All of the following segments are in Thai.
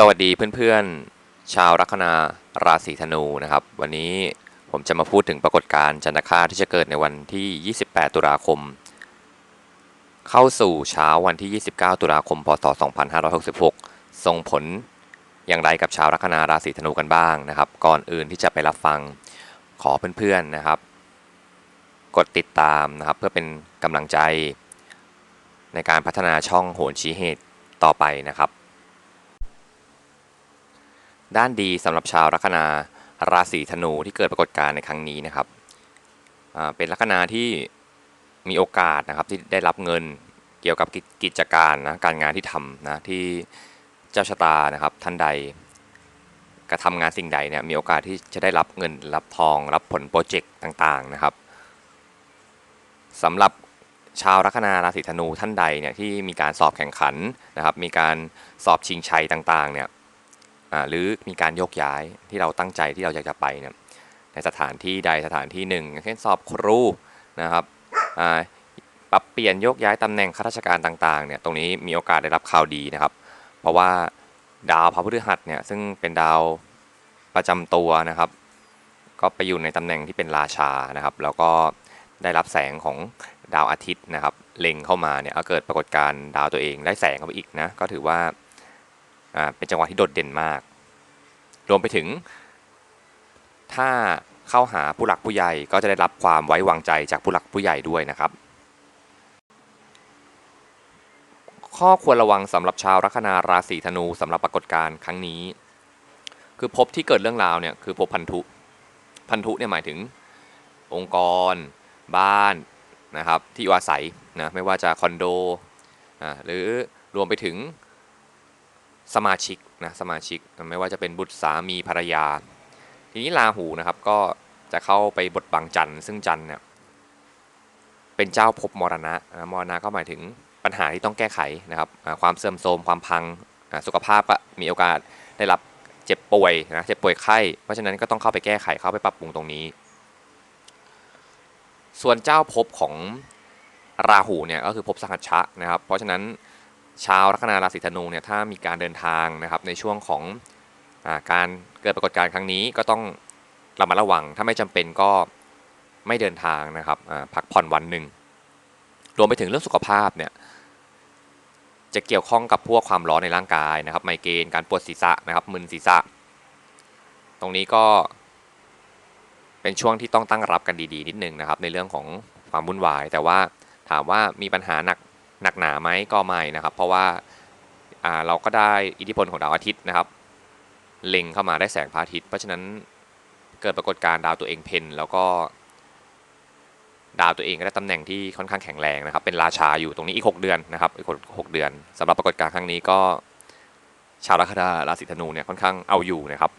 สวัสดีเพื่อนๆ ชาวลัคนาราศีธนูนะครับ วันนี้ผมจะมาพูดถึงปรากฏการณ์จันทคาที่จะเกิดในวันที่ 28 ตุลาคม เข้าสู่เช้าวันที่ 29 ตุลาคม พศ 2566 ส่งผลอย่างไรกับชาวลัคนาราศีธนูกันบ้างนะครับ ก่อนอื่นที่จะไปรับฟังขอเพื่อนๆนะครับ กดติดตามนะครับเพื่อเป็นกำลังใจ ในการพัฒนาช่องโหนชี้เหตุต่อไปนะครับ ด้านดีสำหรับชาวลัคนาราศีธนูที่เกิดปรากฏการณ์ในครั้งนี้นะครับเป็นลัคนาที่มีโอกาสนะครับที่ได้รับเงินเกี่ยวกับกิจการนะการงานที่ทำนะที่เจ้าชะตานะครับท่านใดกระทำงานสิ่งใดเนี่ยมีโอกาสที่จะได้รับเงินรับทอง รับผลโปรเจกต์ต่างๆนะครับสำหรับชาวลัคนาราศีธนูท่านใดเนี่ยที่มีการสอบแข่งขันนะครับ มีการสอบชิงชัยต่างๆเนี่ย หรือมีการโยกย้ายที่เราตั้งใจที่เราอยากจะไปเนี่ยในสถานที่ใดสถานที่หนึ่งเช่นสอบครูนะครับอ่าปรับเปลี่ยนโยกย้ายตำแหน่งข้าราชการต่างๆเนี่ยตรงนี้มีโอกาสได้รับข่าวดีนะครับ เพราะว่าดาวพระพฤหัสเนี่ยซึ่งเป็นดาวประจำตัวนะครับ ก็ไปอยู่ในตำแหน่งที่เป็นราชานะครับ แล้วก็ได้รับแสงของดาวอาทิตย์นะครับ เล็งเข้ามาเนี่ยเกิดปรากฏการณ์ดาวตัวเองได้แสงเข้าไปอีกนะก็ถือว่า เป็นจังหวะที่โดดเด่นมาก รวมไปถึง ถ้าเข้าหาผู้หลักผู้ใหญ่ก็จะได้รับความไว้วางใจจากผู้หลักผู้ใหญ่ด้วยนะครับ ข้อควรระวังสำหรับชาวลัคนาราศีธนูสำหรับปรากฏการณ์ครั้งนี้ คือภพที่เกิดเรื่องราวเนี่ยคือภพพันธุพันธุเนี่ยหมายถึงองค์กร บ้านนะครับที่อยู่อาศัยนะไม่ว่าจะคอนโดอ่าหรือรวมไปถึง สมาชิกนะสมาชิกไม่ว่าจะเป็นบุตรสามีภรรยา ทีนี้ราหูนะครับก็จะเข้าไปบทบังจันทร์ซึ่งจันทร์เนี่ยเป็นเจ้าภพมรณะมรณะก็หมายถึงปัญหาที่ต้องแก้ไขนะครับความเสื่อมโทรมความพังสุขภาพก็มีโอกาสได้รับเจ็บป่วยนะเจ็บป่วยไข้ เพราะฉะนั้นก็ต้องเข้าไปแก้ไขเข้าไปปรับปรุงตรงนี้ ส่วนเจ้าภพของราหูเนี่ยก็คือภพสังหัชะนะครับ เพราะฉะนั้น ชาวลัคนาราศีธนูเนี่ยถ้ามีการเดินทางนะครับในช่วงของอการเกิดปรากฏการณ์ครั้งนี้ก็ต้องระมัดระวัง ถ้าไม่จำเป็นก็ไม่เดินทางนะครับพักผ่อนวันหนึ่งรวมไปถึงเรื่องสุขภาพเนี่ยจะเกี่ยวข้องกับพวกความร้อนในร่างกายนะครับ ไมเกรนการปวดศีรษะนะครับมึนศีรษะ ตรงนี้ก็เป็นช่วงที่ต้องตั้งรับกันดีๆ นิดนึงนะครับ ในเรื่องของความวุ่นวาย แต่ว่าถามว่ามีปัญหาหนัก หนักหนาไหมก็ไม่นะครับ เพราะว่าเราก็ได้อิทธิพลของดาวอาทิตย์นะครับ เล็งเข้ามาได้แสงพระอาทิตย์ เพราะฉะนั้นเกิดปรากฏการณ์ดาวตัวเองเพนแล้วก็ดาวตัวเองก็ได้ตำแหน่งที่ค่อนข้างแข็งแรงนะครับ เป็นราชาอยู่ตรงนี้อีก 6 เดือนนะครับอีกหกเดือนสำหรับปรากฏการณ์ครั้งนี้ก็ชาวลัคนาราศีธนูเนี่ยค่อนข้างเอาอยู่นะครับ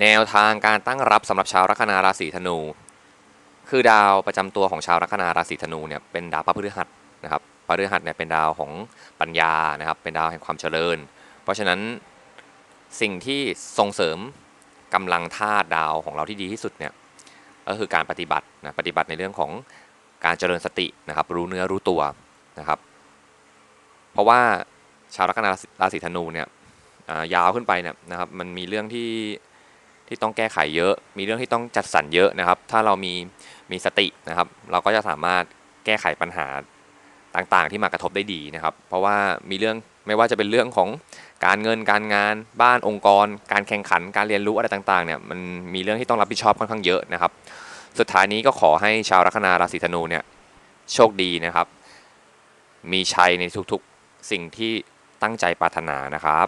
แนวทางการตั้งรับสำหรับชาวลัคนาราศีธนู คือดาวประจำตัวของชาวลัคนาราศีธนูเนี่ยเป็นดาวพระพฤหัสนะครับพระพฤหัสเนี่ยเป็นดาวของปัญญานะครับ เป็นดาวแห่งความเจริญ เพราะฉะนั้นสิ่งที่ส่งเสริมกำลังธาตุดาวของเราที่ดีที่สุดเนี่ยก็คือการปฏิบัตินะปฏิบัติในเรื่องของการเจริญสตินะครับ รู้เนื้อรู้ตัวนะครับ เพราะว่าชาวลัคนาราศีธนูเนี่ยยาวขึ้นไปเนี่ยนะครับมันมีเรื่องที่ ที่ต้องแก้ไขเยอะ มีเรื่องที่ต้องจัดสรรเยอะนะครับ ถ้าเรามีมีสตินะครับ เราก็จะสามารถแก้ไขปัญหาต่างๆ ที่มากระทบได้ดีนะครับ เพราะว่ามีเรื่องไม่ว่าจะเป็นเรื่องของการเงินการงานบ้านองค์กร การแข่งขันการเรียนรู้อะไรต่างๆเนี่ยมันมีเรื่องที่ต้องรับผิดชอบค่อนข้างเยอะนะครับ สุดท้ายนี้ก็ขอให้ชาวลัคนาราศีธนูเนี่ยโชคดีนะครับ มีชัยในทุกๆสิ่งที่ตั้งใจปรารถนานะครับ